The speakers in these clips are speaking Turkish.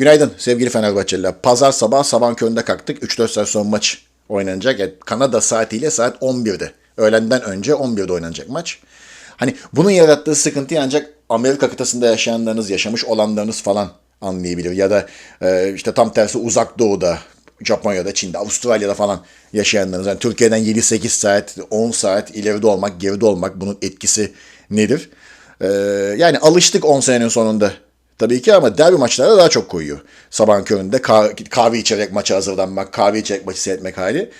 Günaydın sevgili Fenerbahçeliler. Pazar sabah sabah köründe kalktık. 3-4 saat sonra maç oynanacak. Yani Kanada saatiyle saat 11'de. Öğlenden önce 11'de oynanacak maç. Hani bunun yarattığı sıkıntıyı ancak Amerika kıtasında yaşayanlarınız, yaşamış olanlarınız falan anlayabilir. Ya da e, işte tam tersi uzak doğuda, Japonya'da, Çin'de, Avustralya'da falan yaşayanlarınız. Yani Türkiye'den 7-8 saat, 10 saat ileride olmak, geride olmak bunun etkisi nedir? E, yani alıştık 10 senenin sonunda Tabii ki ama derbi maçlara daha çok koyuyor. Sabahın köründe kah- kahve içerek maça hazırlanmak, kahve içerek maçı seyretmek hali.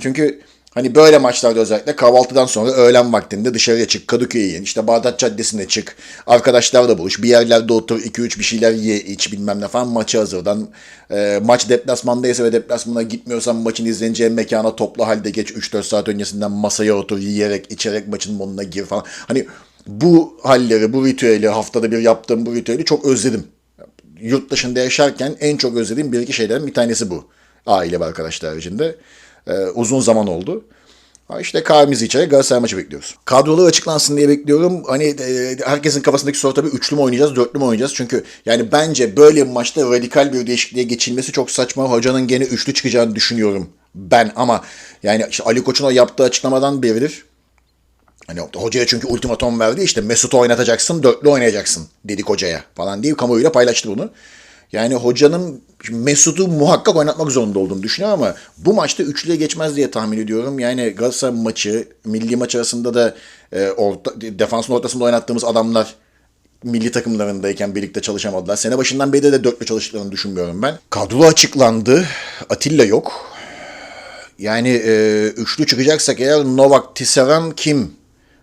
Çünkü hani böyle maçlarda özellikle kahvaltıdan sonra öğlen vaktinde dışarıya çık, Kadıköy'e in, işte Bağdat Caddesi'ne çık, arkadaşlarla buluş, bir yerlerde otur, 2-3 bir şeyler ye, iç bilmem ne falan maça hazırdan. Ee, maç deplasmandaysa ve deplasmana gitmiyorsan maçın izleneceği mekana toplu halde geç 3-4 saat öncesinden masaya otur, yiyerek, içerek maçın monuna gir falan. Hani bu halleri, bu ritüeli, haftada bir yaptığım bu ritüeli çok özledim. Yurt dışında yaşarken en çok özlediğim bir iki şeyden bir tanesi bu. Aile ve arkadaşlar haricinde. Ee, uzun zaman oldu. İşte kahvemizi içerek Galatasaray maçı bekliyoruz. Kadrolar açıklansın diye bekliyorum. Hani e, herkesin kafasındaki soru tabii üçlü mü oynayacağız, dörtlü mü oynayacağız? Çünkü yani bence böyle bir maçta radikal bir değişikliğe geçilmesi çok saçma. Hocanın gene üçlü çıkacağını düşünüyorum ben ama yani işte Ali Koç'un o yaptığı açıklamadan beridir. Hani hocaya çünkü ultimatom verdi işte Mesut'u oynatacaksın, dörtlü oynayacaksın dedik hocaya falan diye kamuoyuyla paylaştı bunu. Yani hocanın Mesut'u muhakkak oynatmak zorunda olduğunu düşünüyor ama bu maçta üçlüye geçmez diye tahmin ediyorum. Yani Galatasaray maçı, milli maç arasında da e, orta, defansın ortasında oynattığımız adamlar milli takımlarındayken birlikte çalışamadılar. Sene başından beri de dörtlü çalıştıklarını düşünmüyorum ben. Kadro açıklandı. Atilla yok. Yani e, üçlü çıkacaksak eğer Novak, Tisserand kim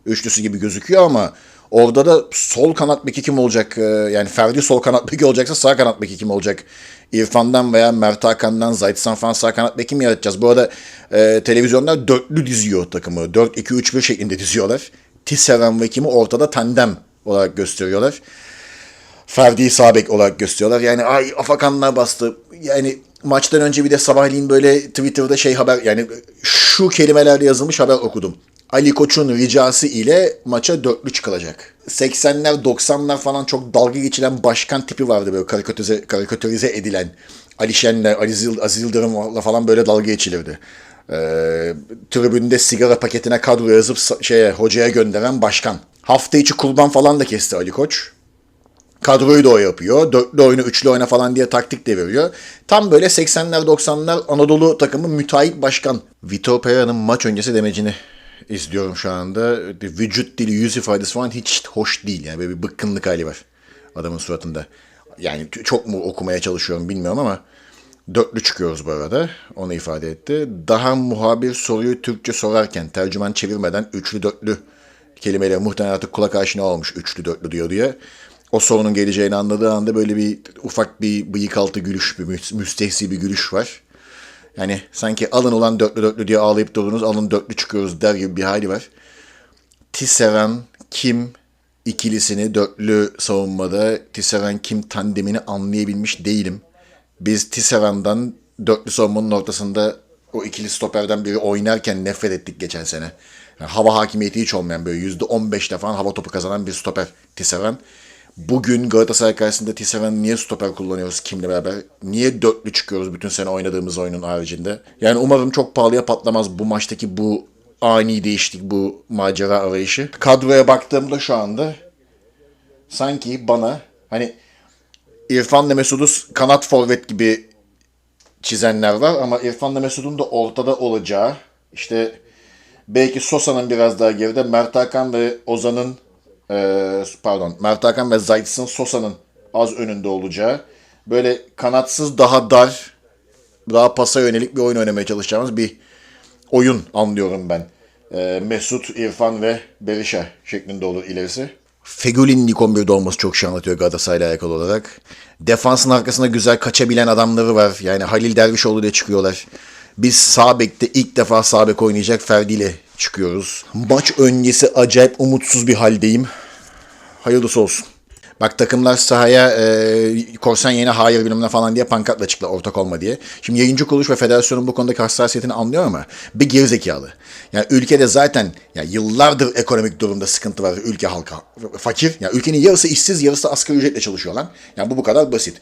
üçlüsü gibi gözüküyor ama orada da sol kanat beki kim olacak? E, yani Ferdi sol kanat beki olacaksa sağ kanat beki kim olacak? İrfan'dan veya Mert Hakan'dan Zaytsan falan sağ kanat beki mi yaratacağız? Bu arada e, televizyonlar dörtlü diziyor takımı. 4-2-3-1 şeklinde diziyorlar. Tisserand ve kimi ortada tandem olarak gösteriyorlar. Ferdi'yi sağ bek olarak gösteriyorlar. Yani ay afakanlar bastı. Yani maçtan önce bir de sabahleyin böyle Twitter'da şey haber yani şu kelimelerle yazılmış haber okudum. Ali Koç'un ricası ile maça dörtlü çıkılacak. 80'ler 90'lar falan çok dalga geçilen başkan tipi vardı böyle karikatürize, karikatürize edilen. Ali Şen'le, Ali Zil, Aziz Yıldırım'la falan böyle dalga geçilirdi. Ee, tribünde sigara paketine kadro yazıp şeye hocaya gönderen başkan. Hafta içi kurban falan da kesti Ali Koç. Kadroyu da o yapıyor. Dörtlü oyunu, üçlü oyna falan diye taktik de veriyor. Tam böyle 80'ler 90'lar Anadolu takımı müteahhit başkan. Vitor Pereira'nın maç öncesi demecini izliyorum şu anda. Vücut dili, yüz ifadesi falan hiç hoş değil. Yani böyle bir bıkkınlık hali var adamın suratında. Yani çok mu okumaya çalışıyorum bilmiyorum ama dörtlü çıkıyoruz bu arada. Onu ifade etti. Daha muhabir soruyu Türkçe sorarken tercüman çevirmeden üçlü dörtlü kelimeyle muhtemelen artık kulak aşina olmuş üçlü dörtlü diyor diye. O sorunun geleceğini anladığı anda böyle bir ufak bir bıyık altı gülüş, bir müs- müstehsi bir gülüş var. Yani sanki alın ulan dörtlü dörtlü diye ağlayıp durdunuz, alın dörtlü çıkıyoruz der gibi bir hali var. Tisserand kim ikilisini dörtlü savunmada Tisserand kim tandemini anlayabilmiş değilim. Biz Tisserand'dan dörtlü savunmanın ortasında o ikili stoperden biri oynarken nefret ettik geçen sene. Yani hava hakimiyeti hiç olmayan böyle yüzde 15'le falan hava topu kazanan bir stoper Tisserand. Bugün Galatasaray karşısında Tisserand niye stoper kullanıyoruz kimle beraber? Niye dörtlü çıkıyoruz bütün sene oynadığımız oyunun haricinde? Yani umarım çok pahalıya patlamaz bu maçtaki bu ani değişiklik, bu macera arayışı. Kadroya baktığımda şu anda sanki bana hani İrfan'la Mesut'u kanat forvet gibi çizenler var ama İrfan'la Mesut'un da ortada olacağı işte belki Sosa'nın biraz daha geride Mert Hakan ve Ozan'ın eee, pardon Mert Hakan ve Zayt'sın Sosa'nın az önünde olacağı böyle kanatsız daha dar daha pasa yönelik bir oyun oynamaya çalışacağımız bir oyun anlıyorum ben. Eee, Mesut, İrfan ve Berisha şeklinde olur ilerisi. Fegüli'nin ilk 11'de olması çok şey anlatıyor Galatasaray'la alakalı olarak. Defansın arkasında güzel kaçabilen adamları var. Yani Halil Dervişoğlu ile çıkıyorlar. Biz sağ bekte ilk defa sağ bek oynayacak Ferdi ile çıkıyoruz. Maç öncesi acayip umutsuz bir haldeyim. Hayırlısı olsun. Bak takımlar sahaya e, korsan yeni hayır bilmem falan diye pankartla çıktılar ortak olma diye. Şimdi yayıncı kuruluş ve federasyonun bu konudaki hassasiyetini anlıyor ama bir gerizekalı. Yani ülkede zaten yani yıllardır ekonomik durumda sıkıntı var ülke halka. Fakir. Yani ülkenin yarısı işsiz yarısı asgari ücretle çalışıyor lan. Yani bu bu kadar basit.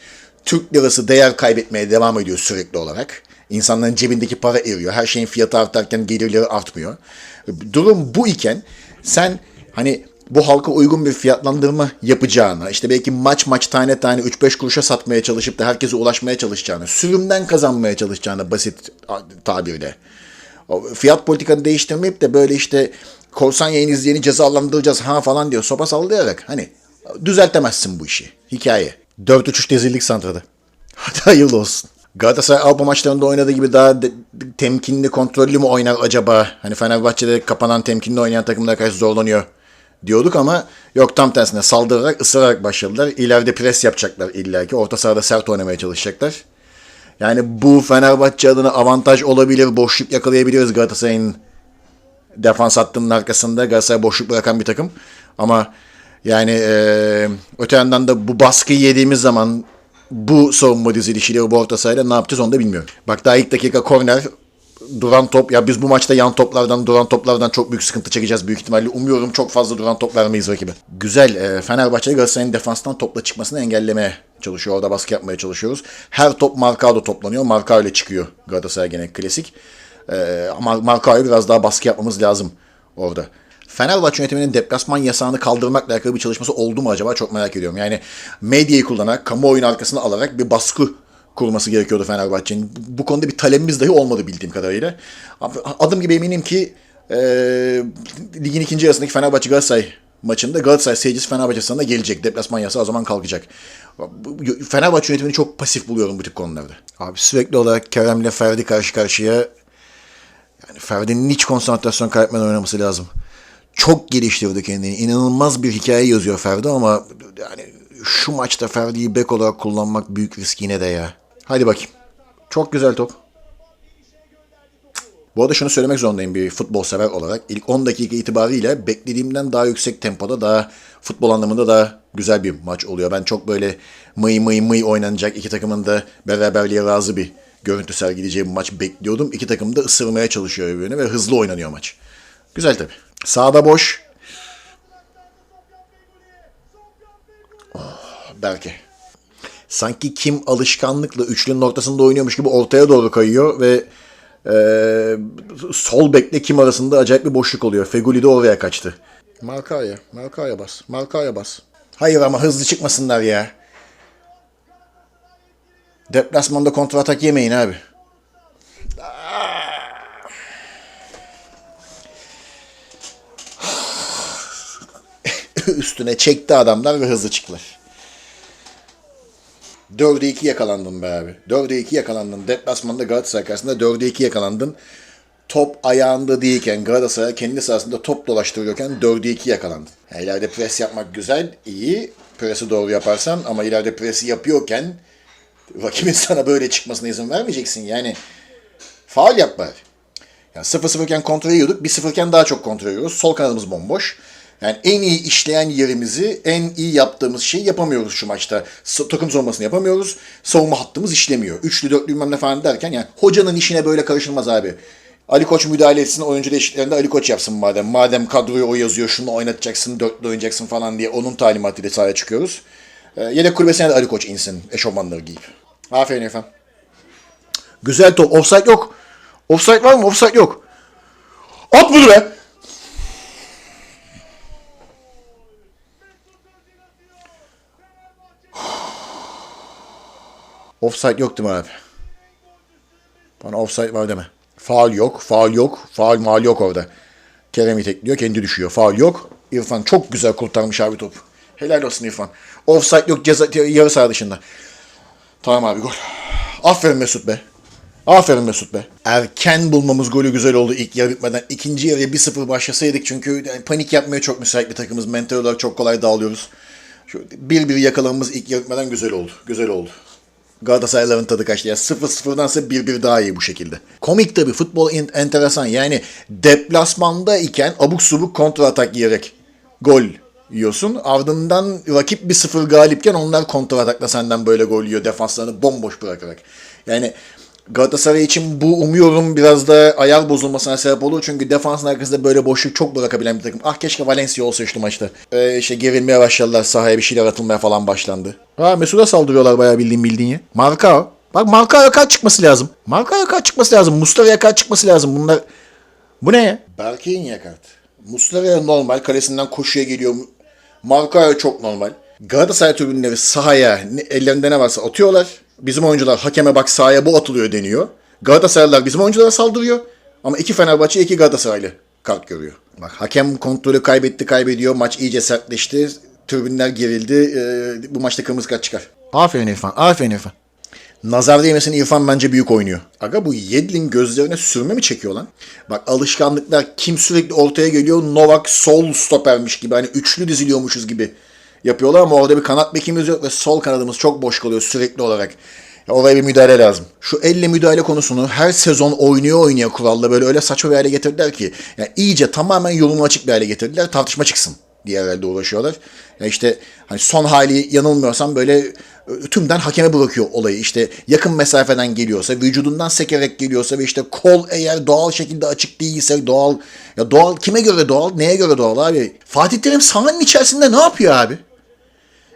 Türk lirası değer kaybetmeye devam ediyor sürekli olarak. İnsanların cebindeki para eriyor. Her şeyin fiyatı artarken gelirleri artmıyor. Durum bu iken sen hani bu halka uygun bir fiyatlandırma yapacağına, işte belki maç maç tane tane 3-5 kuruşa satmaya çalışıp da herkese ulaşmaya çalışacağına, sürümden kazanmaya çalışacağına basit tabirle. Fiyat politikanı değiştirmeyip de böyle işte korsan yayın izleyeni cezalandıracağız ha falan diyor sopa sallayarak hani düzeltemezsin bu işi. Hikaye. 4-3-3 dezillik santradı. Hadi hayırlı olsun. Galatasaray Avrupa maçlarında oynadığı gibi daha de- temkinli, kontrollü mü oynar acaba? Hani Fenerbahçe'de kapanan, temkinli oynayan takımlara karşı zorlanıyor diyorduk ama yok tam tersine saldırarak, ısırarak başladılar. İleride pres yapacaklar illaki. Orta sahada sert oynamaya çalışacaklar. Yani bu Fenerbahçe adına avantaj olabilir. Boşluk yakalayabiliriz Galatasaray'ın defans hattının arkasında. Galatasaray boşluk bırakan bir takım. Ama yani eee öte yandan da bu baskıyı yediğimiz zaman bu savunma dizilişiyle bu orta sahayla ne yapacağız onu da bilmiyorum. Bak daha ilk dakika korner duran top. Ya biz bu maçta yan toplardan, duran toplardan çok büyük sıkıntı çekeceğiz büyük ihtimalle. Umuyorum çok fazla duran top vermeyiz rakibe. Güzel. E, Fenerbahçe Galatasaray'ın defanstan topla çıkmasını engellemeye çalışıyor. Orada baskı yapmaya çalışıyoruz. Her top Markao'da toplanıyor. Markao ile çıkıyor Galatasaray gene klasik. E, ama Markao'ya biraz daha baskı yapmamız lazım orada. Fenerbahçe yönetiminin deplasman yasağını kaldırmakla alakalı bir çalışması oldu mu acaba çok merak ediyorum. Yani medyayı kullanarak, kamuoyunun arkasına alarak bir baskı kurması gerekiyordu Fenerbahçe'nin. Bu konuda bir talebimiz dahi olmadı bildiğim kadarıyla. Adım gibi eminim ki e, ligin ikinci yarısındaki Fenerbahçe Galatasaray maçında Galatasaray seyircisi Fenerbahçe sahasına gelecek. Deplasman yasağı o zaman kalkacak. Fenerbahçe yönetimini çok pasif buluyorum bu tip konularda. Abi sürekli olarak Kerem'le Ferdi karşı karşıya yani Ferdi'nin hiç konsantrasyon kaybetmeden oynaması lazım. Çok geliştirdi kendini. İnanılmaz bir hikaye yazıyor Ferdi ama yani şu maçta Ferdi'yi bek olarak kullanmak büyük risk yine de ya. Hadi bakayım. Çok güzel top. Bu arada şunu söylemek zorundayım bir futbol sever olarak. İlk 10 dakika itibariyle beklediğimden daha yüksek tempoda, daha futbol anlamında daha güzel bir maç oluyor. Ben çok böyle mıy mıy mıy oynanacak iki takımın da beraberliğe razı bir görüntü sergileyeceği bir maç bekliyordum. İki takım da ısırmaya çalışıyor birbirini ve hızlı oynanıyor maç. Güzel tabii. Sağda boş. Oh, Berke. Sanki kim alışkanlıkla üçlünün ortasında oynuyormuş gibi ortaya doğru kayıyor ve eee, sol bekle kim arasında acayip bir boşluk oluyor. Feguli de oraya kaçtı. Markaya, Markaya bas, Markaya bas. Hayır ama hızlı çıkmasınlar ya. Deplasmanda kontratak yemeyin abi. Üstüne çekti adamlar ve hızlı çıktılar. 4'e 2 yakalandın be abi. 4'e 2 yakalandın. Deplasmanda Galatasaray karşısında 4'e 2 yakalandın. Top ayağında değilken Galatasaray kendi sahasında top dolaştırıyorken 4'e 2 yakalandın. Yani ileride pres yapmak güzel, iyi. Presi doğru yaparsan ama ileride presi yapıyorken rakibin sana böyle çıkmasına izin vermeyeceksin. Yani faal yap bari. Yani 0-0 iken kontrol ediyorduk. 1-0 iken daha çok kontrol ediyoruz. Sol kanadımız bomboş. Yani en iyi işleyen yerimizi, en iyi yaptığımız şeyi yapamıyoruz şu maçta. Takım savunmasını yapamıyoruz. Savunma hattımız işlemiyor. Üçlü dörtlü bilmem ne falan derken yani hocanın işine böyle karışılmaz abi. Ali Koç müdahale etsin, oyuncu değişikliklerinde Ali Koç yapsın madem. Madem kadroyu o yazıyor, şunu oynatacaksın, dörtlü oynayacaksın falan diye onun talimatıyla sahaya çıkıyoruz. Ee, yedek kulübesine de Ali Koç insin eşofmanları giyip. Aferin efendim. Güzel top. Offside yok. Offside var mı? Offside yok. At bunu be. Offside yok değil mi abi? Bana offside var deme. Faal yok, faal yok, faal mal yok orada. Kerem itekliyor, kendi düşüyor. Faal yok. İrfan çok güzel kurtarmış abi top. Helal olsun İrfan. Offside yok, ceza, yarı saha dışında. Tamam abi gol. Aferin Mesut be. Aferin Mesut be. Erken bulmamız golü güzel oldu ilk yarı bitmeden. İkinci yarıya 1-0 başlasaydık çünkü panik yapmaya çok müsait bir takımız. Mental olarak çok kolay dağılıyoruz. Şu 1-1 yakalamamız ilk yarı bitmeden güzel oldu. Güzel oldu. Galatasarayların tadı kaçtı. Ya 0-0'dansa 1-1 daha iyi bu şekilde. Komik tabii. Futbol en- enteresan. Yani deplasmanda iken abuk subuk kontra atak yiyerek gol yiyorsun. Ardından rakip bir sıfır galipken onlar kontra atakla senden böyle gol yiyor. Defanslarını bomboş bırakarak. Yani Galatasaray için bu umuyorum biraz da ayar bozulmasına sebep olur. Çünkü defansın arkasında böyle boşluk çok bırakabilen bir takım. Ah keşke Valencia olsa işte maçta. Ee, işte gerilmeye başladılar sahaya bir şeyler atılmaya falan başlandı. Ha Mesut'a saldırıyorlar bayağı bildiğin bildiğin ya. Marka Bak Markao'ya kaç çıkması lazım. Markao'ya kaç çıkması lazım. Mustafa'ya kaç çıkması lazım. Bunlar... Bu ne ya? Berke'nin yakart. Muslera normal. Kalesinden koşuya geliyor. Markao'ya çok normal. Galatasaray tribünleri sahaya ellerinde ne varsa atıyorlar. Bizim oyuncular hakeme bak sahaya bu atılıyor deniyor. Galatasaraylılar bizim oyunculara saldırıyor. Ama iki Fenerbahçe iki Galatasaraylı kart görüyor. Bak hakem kontrolü kaybetti kaybediyor. Maç iyice sertleşti. Tribünler gerildi. Ee, bu maçta kırmızı kart çıkar. Aferin İrfan. Aferin İrfan. Nazar değmesin İrfan bence büyük oynuyor. Aga bu Yedlin gözlerine sürme mi çekiyor lan? Bak alışkanlıklar kim sürekli ortaya geliyor Novak sol stopermiş gibi hani üçlü diziliyormuşuz gibi yapıyorlar ama orada bir kanat bekimiz yok ve sol kanadımız çok boş kalıyor sürekli olarak. Ya oraya bir müdahale lazım. Şu elle müdahale konusunu her sezon oynuyor oynuyor kuralda böyle öyle saçma bir hale getirdiler ki. Yani iyice tamamen yolunu açık bir hale getirdiler tartışma çıksın diye herhalde uğraşıyorlar. Ya işte hani son hali yanılmıyorsam böyle e, tümden hakeme bırakıyor olayı. İşte yakın mesafeden geliyorsa, vücudundan sekerek geliyorsa ve işte kol eğer doğal şekilde açık değilse doğal ya doğal kime göre doğal, neye göre doğal abi? Fatih Terim sahanın içerisinde ne yapıyor abi?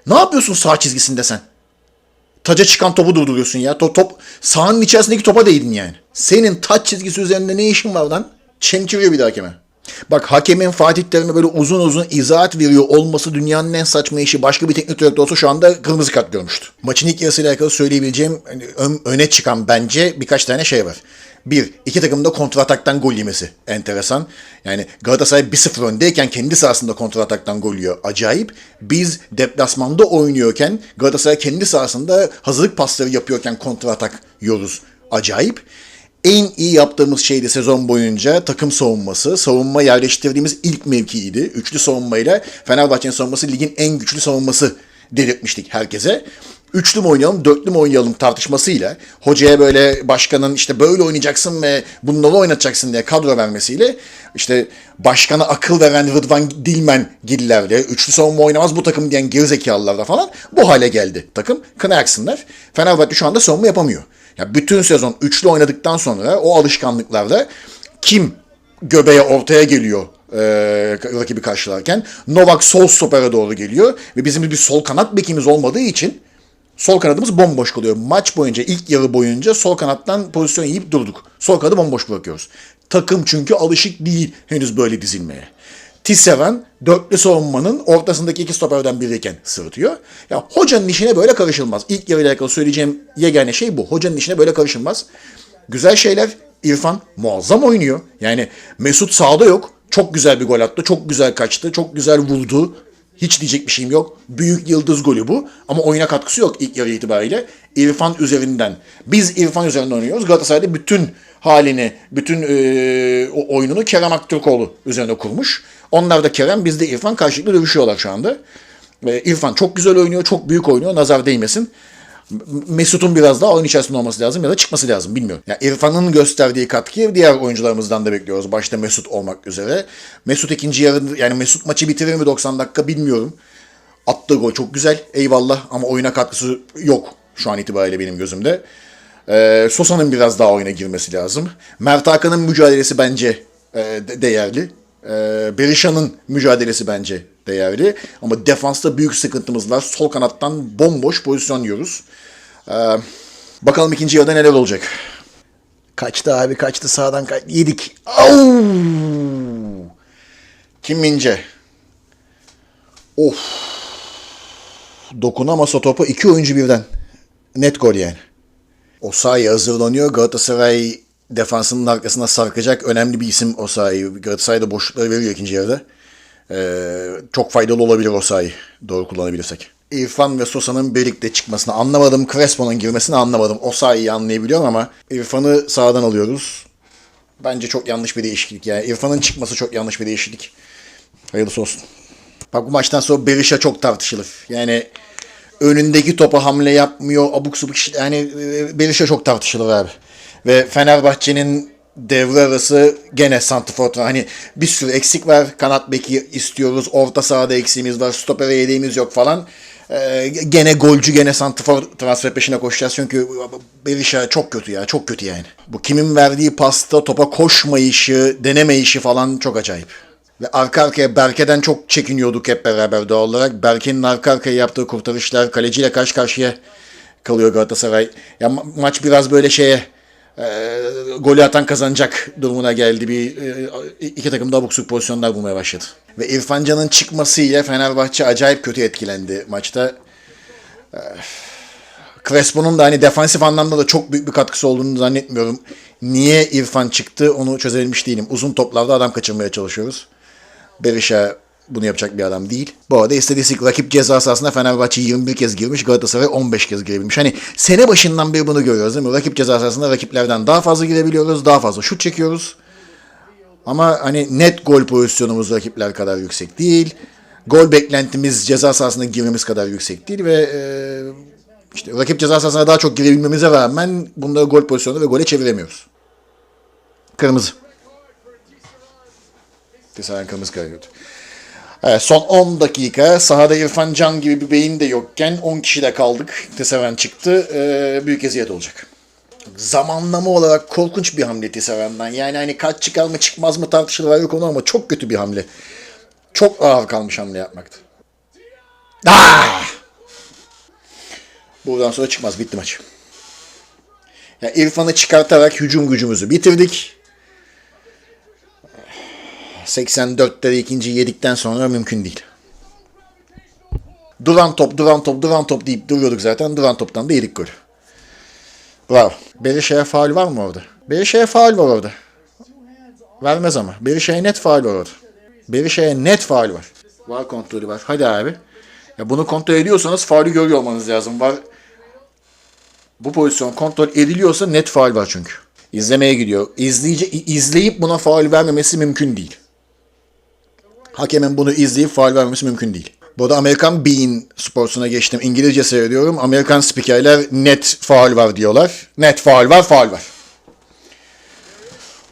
Ne yapıyorsun sağ çizgisinde sen? Taca çıkan topu durduruyorsun ya. Top, top sahanın içerisindeki topa değdin yani. Senin taç çizgisi üzerinde ne işin var lan? Çemkiriyor bir de hakeme. Bak hakemin Fatih Terim'e böyle uzun uzun izahat veriyor olması dünyanın en saçma işi. Başka bir teknik direktör olsa şu anda kırmızı kart görmüştü. Maçın ilk yarısıyla alakalı söyleyebileceğim hani ön- öne çıkan bence birkaç tane şey var. Bir, iki takımın da kontrataktan gol yemesi enteresan. Yani Galatasaray 1-0 öndeyken kendi sahasında kontrataktan gol yiyor. Acayip. Biz deplasmanda oynuyorken Galatasaray kendi sahasında hazırlık pasları yapıyorken kontratak yiyoruz. Acayip. En iyi yaptığımız şeydi sezon boyunca takım savunması. Savunma yerleştirdiğimiz ilk mevkiydi. Üçlü savunmayla Fenerbahçe'nin savunması ligin en güçlü savunması delirtmiştik herkese. Üçlü mü oynayalım, dörtlü mü oynayalım tartışmasıyla hocaya böyle başkanın işte böyle oynayacaksın ve bunları oynatacaksın diye kadro vermesiyle işte başkana akıl veren Rıdvan Dilmen gillerle üçlü savunma oynamaz bu takım diyen gerizekalılarla falan bu hale geldi takım. Kına yaksınlar. Fenerbahçe şu anda savunma yapamıyor. Ya bütün sezon üçlü oynadıktan sonra o alışkanlıklarda kim göbeğe ortaya geliyor e, rakibi karşılarken Novak sol stopere doğru geliyor ve bizim bir sol kanat bekimiz olmadığı için sol kanadımız bomboş kalıyor. Maç boyunca ilk yarı boyunca sol kanattan pozisyon yiyip durduk. Sol kanadı bomboş bırakıyoruz. Takım çünkü alışık değil henüz böyle dizilmeye. Tisserand dörtlü savunmanın ortasındaki iki stoperden biriyken sırıtıyor. Ya hocanın işine böyle karışılmaz. İlk yarıyla alakalı söyleyeceğim yegane şey bu. Hocanın işine böyle karışılmaz. Güzel şeyler. İrfan muazzam oynuyor. Yani Mesut sağda yok. Çok güzel bir gol attı. Çok güzel kaçtı. Çok güzel vurdu. Hiç diyecek bir şeyim yok. Büyük yıldız golü bu. Ama oyuna katkısı yok ilk yarı itibariyle. İrfan üzerinden. Biz İrfan üzerinden oynuyoruz. Galatasaray'da bütün halini, bütün e, oyununu Kerem Aktürkoğlu üzerine kurmuş. Onlar da Kerem, biz de İrfan karşılıklı dövüşüyorlar şu anda. E, İrfan çok güzel oynuyor, çok büyük oynuyor. Nazar değmesin. Mesut'un biraz daha oyun içerisinde olması lazım ya da çıkması lazım bilmiyorum. Ya İrfan'ın gösterdiği katkıyı diğer oyuncularımızdan da bekliyoruz. Başta Mesut olmak üzere. Mesut ikinci yarı yani Mesut maçı bitirir mi 90 dakika bilmiyorum. Attığı gol çok güzel eyvallah ama oyuna katkısı yok şu an itibariyle benim gözümde. Ee, Sosa'nın biraz daha oyuna girmesi lazım. Mert Hakan'ın mücadelesi bence e, de- değerli. Ee, Berisha'nın mücadelesi bence değerli. Ama defansta büyük sıkıntımız var. Sol kanattan bomboş pozisyon yiyoruz. Ee, bakalım ikinci yarıda neler olacak. Kaçtı abi kaçtı sağdan kaç yedik. Au! Kim Mince? Of. Dokunamasa topu iki oyuncu birden. Net gol yani. Osayi hazırlanıyor. Galatasaray defansının arkasına sarkacak önemli bir isim Osayi. Galatasaray da boşlukları veriyor ikinci yarıda. Ee, çok faydalı olabilir Osayi. Doğru kullanabilirsek. İrfan ve Sosa'nın birlikte çıkmasını anlamadım. Crespo'nun girmesini anlamadım. Osayi'yi anlayabiliyorum ama İrfan'ı sağdan alıyoruz. Bence çok yanlış bir değişiklik. Yani İrfan'ın çıkması çok yanlış bir değişiklik. Hayırlısı olsun. Bak bu maçtan sonra Berisha çok tartışılır. Yani önündeki topa hamle yapmıyor. Abuk subuk. Yani e, Berisha çok tartışılır abi. Ve Fenerbahçe'nin devre arası gene santrfor. Hani bir sürü eksik var. Kanat beki istiyoruz. Orta sahada eksiğimiz var. Stopere yedeğimiz yok falan. Ee, gene golcü gene santrfor transfer peşine koşacağız çünkü Berisha çok kötü ya çok kötü yani. Bu kimin verdiği pasta topa koşmayışı, denemeyişi falan çok acayip. Ve arka arkaya Berke'den çok çekiniyorduk hep beraber doğal olarak. Berke'nin arka arkaya yaptığı kurtarışlar kaleciyle karşı karşıya kalıyor Galatasaray. Ya ma- maç biraz böyle şeye e, golü atan kazanacak durumuna geldi. Bir e, iki takım da abuk subuk pozisyonlar bulmaya başladı. Ve İrfan Can'ın çıkmasıyla Fenerbahçe acayip kötü etkilendi maçta. E, Crespo'nun da hani defansif anlamda da çok büyük bir katkısı olduğunu zannetmiyorum. Niye İrfan çıktı onu çözebilmiş değilim. Uzun toplarda adam kaçırmaya çalışıyoruz. Berisha bunu yapacak bir adam değil. Bu arada istatistiksel rakip ceza sahasına Fenerbahçe 21 kez girmiş, Galatasaray 15 kez girebilmiş. Hani sene başından beri bunu görüyoruz değil mi? Rakip ceza sahasına rakiplerden daha fazla girebiliyoruz, daha fazla şut çekiyoruz. Ama hani net gol pozisyonumuz rakipler kadar yüksek değil. Gol beklentimiz ceza sahasına girmemiz kadar yüksek değil ve e, işte rakip ceza sahasına daha çok girebilmemize rağmen bunları gol pozisyonu ve gole çeviremiyoruz. Kırmızı. Tisaren kırmızı. Evet, son 10 dakika sahada İrfan Can gibi bir beyin de yokken 10 kişide kaldık. Teseven çıktı. Ee, büyük eziyet olacak. Zamanlama olarak korkunç bir hamle Teseven'den. Yani hani kaç çıkar mı çıkmaz mı tartışılır ayrı konu ama çok kötü bir hamle. Çok ağır kalmış hamle yapmaktı. Ah! Buradan sonra çıkmaz. Bitti maç. Ya İrfan'ı çıkartarak hücum gücümüzü bitirdik. 84'te de ikinci yedikten sonra mümkün değil. Duran top, duran top, duran top deyip duruyorduk zaten. Duran toptan da yedik gol. Bravo. Berisha'ya faul var mı orada? Berisha'ya faul var orada. Vermez ama. Berisha'ya net faul var orada. Berisha'ya net faul var. Var kontrolü var. Hadi abi. Ya bunu kontrol ediyorsanız faulü görüyor olmanız lazım. Var. Bu pozisyon kontrol ediliyorsa net faul var çünkü. İzlemeye gidiyor. İzleyici, izleyip buna faul vermemesi mümkün değil. Hakemin bunu izleyip faul vermesi mümkün değil. Bu arada Amerikan Bean sportsuna geçtim. İngilizce seyrediyorum. Amerikan spikerler net faul var diyorlar. Net faul var, faul var.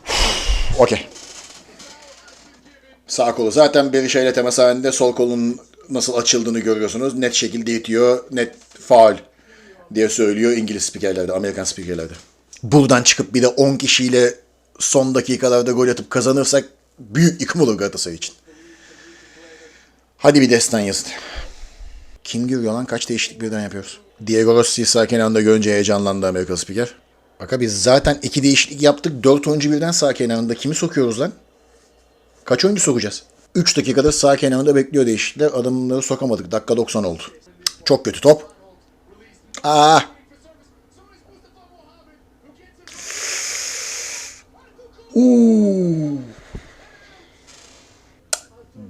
Okey. Sağ kolu zaten Berisha ile temas halinde sol kolun nasıl açıldığını görüyorsunuz. Net şekilde itiyor. Net faul diye söylüyor İngiliz spikerlerde, Amerikan spikerlerde. Buradan çıkıp bir de 10 kişiyle son dakikalarda gol atıp kazanırsak büyük yıkım olur Galatasaray için. Hadi bir destan yazın. Kim giriyor lan? Kaç değişiklik birden yapıyoruz? Diego Rossi'yi sağ kenarında görünce heyecanlandı Amerika spiker. Baka biz zaten iki değişiklik yaptık. Dört oyuncu birden sağ kenarında. Kimi sokuyoruz lan? Kaç oyuncu sokacağız? 3 dakikadır sağ kenarında bekliyor değişiklikler. Adamları sokamadık. Dakika 90 oldu. Çok kötü top. Aa! Uuu.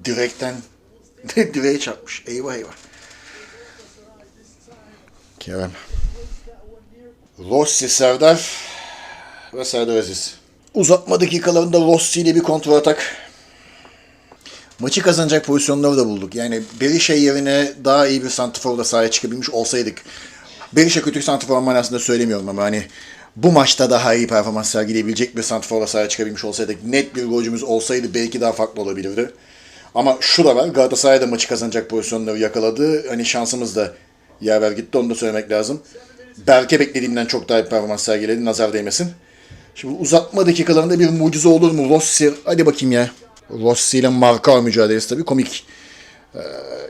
Direkten direğe çarpmış. Eyvah eyvah. Kerem. Rossi Serdar ve Serdar Aziz. Uzatma dakikalarında Rossi ile bir kontrol atak. Maçı kazanacak pozisyonları da bulduk. Yani Berisha yerine daha iyi bir santrforla sahaya çıkabilmiş olsaydık. Berisha kötü santrfor manasında söylemiyorum ama hani bu maçta daha iyi performans sergileyebilecek bir santrforla sahaya çıkabilmiş olsaydık, net bir golcümüz olsaydı belki daha farklı olabilirdi. Ama şu da var, Galatasaray da maçı kazanacak pozisyonları yakaladı. Hani şansımız da yaver gitti, onu da söylemek lazım. Berke beklediğimden çok daha iyi performans sergiledi, nazar değmesin. Şimdi uzatma dakikalarında bir mucize olur mu? Rossi, hadi bakayım ya. Rossi ile Marka mücadelesi tabii komik. Ee,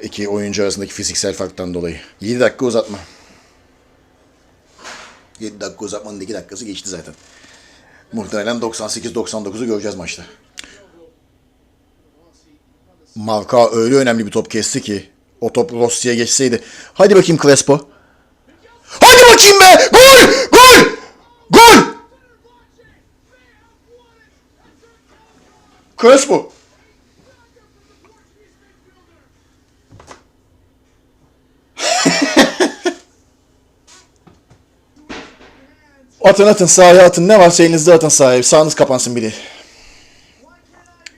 iki oyuncu arasındaki fiziksel farktan dolayı. 7 dakika uzatma. 7 dakika uzatmanın 2 dakikası geçti zaten. Muhtemelen 98-99'u göreceğiz maçta. Marka öyle önemli bir top kesti ki o top Rossi'ye geçseydi. Hadi bakayım Crespo. Hadi bakayım be! Gol! Gol! Gol! Crespo. atın atın sahaya atın. Ne varsa elinizde atın sahaya. Sağınız kapansın biri.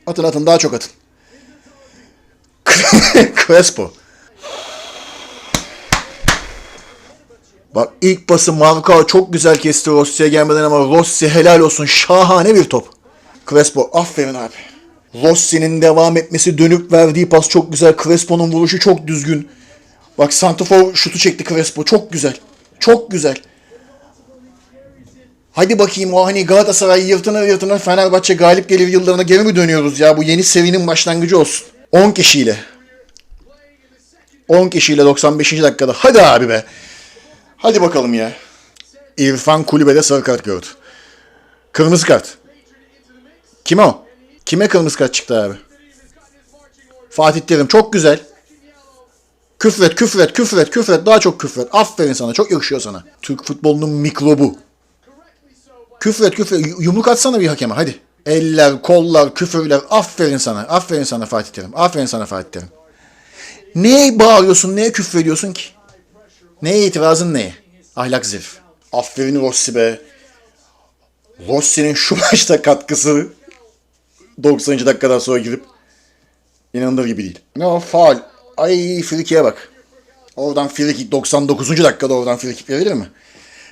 Atın atın daha çok atın. Crespo. Bak ilk pası Marka çok güzel kesti Rossi'ye gelmeden ama Rossi helal olsun şahane bir top. Crespo aferin abi. Rossi'nin devam etmesi dönüp verdiği pas çok güzel. Crespo'nun vuruşu çok düzgün. Bak Santifor şutu çekti Crespo. Çok güzel. Çok güzel. Hadi bakayım o hani Galatasaray yırtınır yırtınır Fenerbahçe galip gelir yıllarına geri mi dönüyoruz ya? Bu yeni serinin başlangıcı olsun. 10 kişiyle. 10 kişiyle 95. dakikada. Hadi abi be. Hadi bakalım ya. İrfan kulübede sarı kart gördü. Kırmızı kart. Kime o? Kime kırmızı kart çıktı abi? Fatih Terim çok güzel. Küfret, küfret, küfret, küfret. Daha çok küfret. Aferin sana. Çok yakışıyor sana. Türk futbolunun mikrobu. Küfret, küfret. Yumruk atsana bir hakeme hadi. Eller, kollar, küfürler. Aferin sana. Aferin sana Fatih Terim. Aferin sana Fatih Terim. Neye bağırıyorsun? Neye küfrediyorsun ki? Neye itirazın neye? Ahlak zirf. Aferin Rossi be. Rossi'nin şu maçta katkısı 90. dakikadan sonra girip inanılır gibi değil. Ne o faal. Ay frikiye bak. Oradan frikik 99. dakikada oradan frikik verilir mi?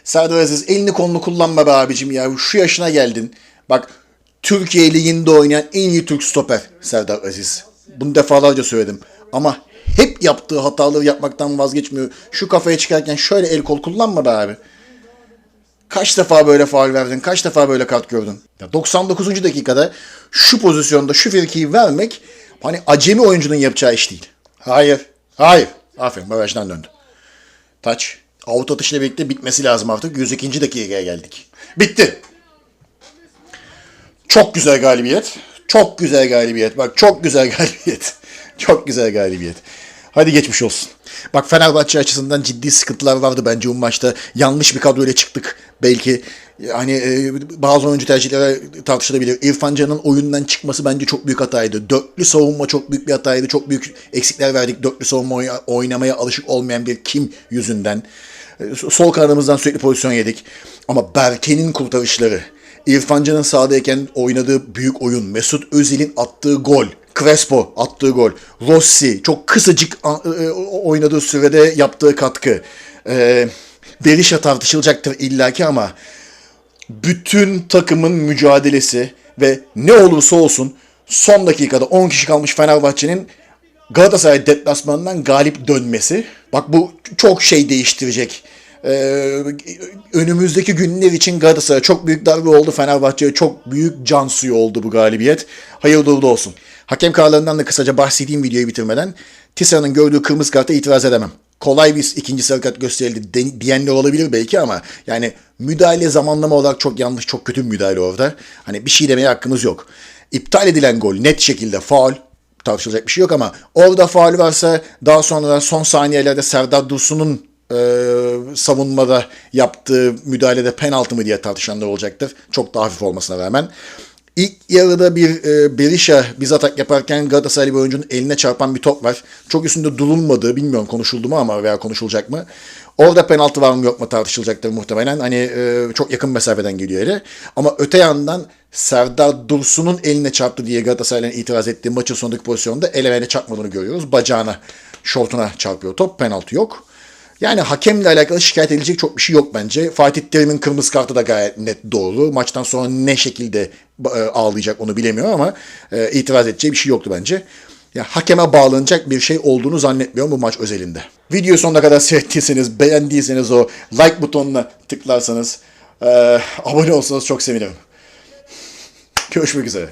Serdar Aziz elini kolunu kullanma be abicim ya. Şu yaşına geldin. Bak Türkiye Ligi'nde oynayan en iyi Türk stoper Serdar Aziz. Bunu defalarca söyledim. Ama hep yaptığı hataları yapmaktan vazgeçmiyor. Şu kafaya çıkarken şöyle el kol kullanma be abi. Kaç defa böyle faul verdin? Kaç defa böyle kart gördün? Ya 99. dakikada şu pozisyonda şu firkiyi vermek hani acemi oyuncunun yapacağı iş değil. Hayır. Hayır. Aferin. Barajdan döndü. Taç. Out atışla birlikte bitmesi lazım artık. 102. dakikaya geldik. Bitti. Çok güzel galibiyet. Çok güzel galibiyet. Bak çok güzel galibiyet. Çok güzel galibiyet. Hadi geçmiş olsun. Bak Fenerbahçe açısından ciddi sıkıntılar vardı bence bu maçta. Yanlış bir kadroyla çıktık. Belki hani e, bazı oyuncu tercihleri tartışılabilir. İrfan Can'ın oyundan çıkması bence çok büyük hataydı. Dörtlü savunma çok büyük bir hataydı. Çok büyük eksikler verdik. Dörtlü savunma oy- oynamaya alışık olmayan bir kim yüzünden. E, Sol kanadımızdan sürekli pozisyon yedik. Ama Berke'nin kurtarışları, İrfan Can'ın sahadayken oynadığı büyük oyun, Mesut Özil'in attığı gol, Crespo attığı gol, Rossi çok kısacık a- e, oynadığı sürede yaptığı katkı. E, Berisha tartışılacaktır illaki ama bütün takımın mücadelesi ve ne olursa olsun son dakikada 10 kişi kalmış Fenerbahçe'nin Galatasaray deplasmanından galip dönmesi. Bak bu çok şey değiştirecek. Ee, önümüzdeki günler için Galatasaray çok büyük darbe oldu. Fenerbahçe'ye çok büyük can suyu oldu bu galibiyet. Hayırlı uğurlu olsun. Hakem kararlarından da kısaca bahsedeyim videoyu bitirmeden. Tissera'nın gördüğü kırmızı karta itiraz edemem. Kolay bir ikinci sarı kart gösterildi diyenler olabilir belki ama yani müdahale zamanlama olarak çok yanlış, çok kötü bir müdahale orada. Hani bir şey demeye hakkımız yok. İptal edilen gol net şekilde faul tartışılacak bir şey yok ama orada faul varsa daha sonra son saniyelerde Serdar Dursun'un e, savunmada yaptığı müdahalede penaltı mı diye tartışanlar olacaktır. Çok daha hafif olmasına rağmen. İlk yarıda bir e, Berisha biz atak yaparken Galatasaraylı bir oyuncunun eline çarpan bir top var. Çok üstünde durulmadı. Bilmiyorum konuşuldu mu ama veya konuşulacak mı. Orada penaltı var mı yok mu tartışılacaktır muhtemelen. Hani e, çok yakın mesafeden geliyor yere. Ama öte yandan Serdar Dursun'un eline çarptı diye Galatasaray'ın itiraz ettiği maçın sonundaki pozisyonda el ele çarpmadığını görüyoruz. Bacağına, şortuna çarpıyor top. Penaltı yok. Yani hakemle alakalı şikayet edilecek çok bir şey yok bence. Fatih Terim'in kırmızı kartı da gayet net doğru. Maçtan sonra ne şekilde e, ağlayacak onu bilemiyorum ama e, itiraz edeceği bir şey yoktu bence. Ya hakeme bağlanacak bir şey olduğunu zannetmiyorum bu maç özelinde. Videoyu sonuna kadar seyrettiyseniz, beğendiyseniz o like butonuna tıklarsanız, e, abone olsanız çok sevinirim. Görüşmek üzere.